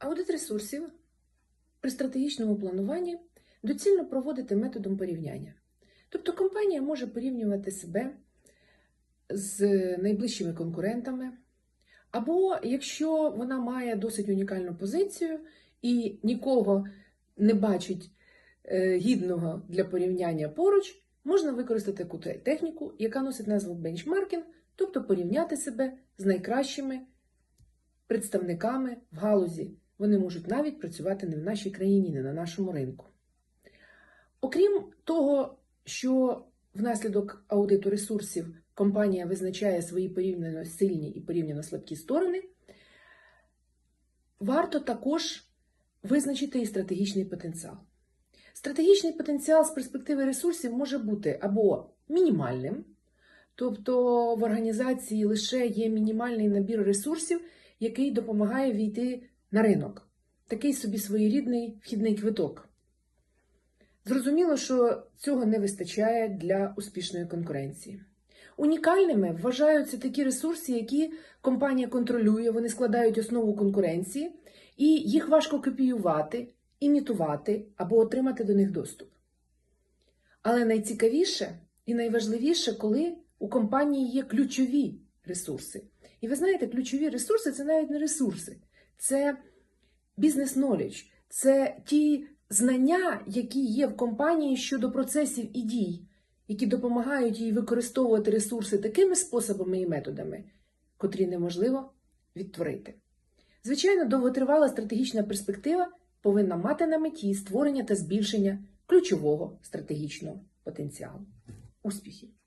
Аудит ресурсів при стратегічному плануванні доцільно проводити методом порівняння. Тобто компанія може порівнювати себе з найближчими конкурентами, або якщо вона має досить унікальну позицію і нікого не бачить е, гідного для порівняння поруч, можна використати техніку, яка носить назву бенчмаркінг, тобто порівняти себе з найкращими представниками в галузі. Вони можуть навіть працювати не в нашій країні, не на нашому ринку. Окрім того, що внаслідок аудиту ресурсів компанія визначає свої порівняно сильні і порівняно слабкі сторони, варто також визначити і стратегічний потенціал. Стратегічний потенціал з перспективи ресурсів може бути або мінімальним, тобто в організації лише є мінімальний набір ресурсів, який допомагає війти на ринок. Такий собі своєрідний вхідний квиток. Зрозуміло, що цього не вистачає для успішної конкуренції. Унікальними вважаються такі ресурси, які компанія контролює, вони складають основу конкуренції, і їх важко копіювати, імітувати або отримати до них доступ. Але найцікавіше і найважливіше, коли у компанії є ключові ресурси. І ви знаєте, ключові ресурси це навіть не ресурси, це бізнес-knowledge, це ті знання, які є в компанії щодо процесів і дій, які допомагають їй використовувати ресурси такими способами і методами, котрі неможливо відтворити. Звичайно, довготривала стратегічна перспектива повинна мати на меті створення та збільшення ключового стратегічного потенціалу. Успіхів!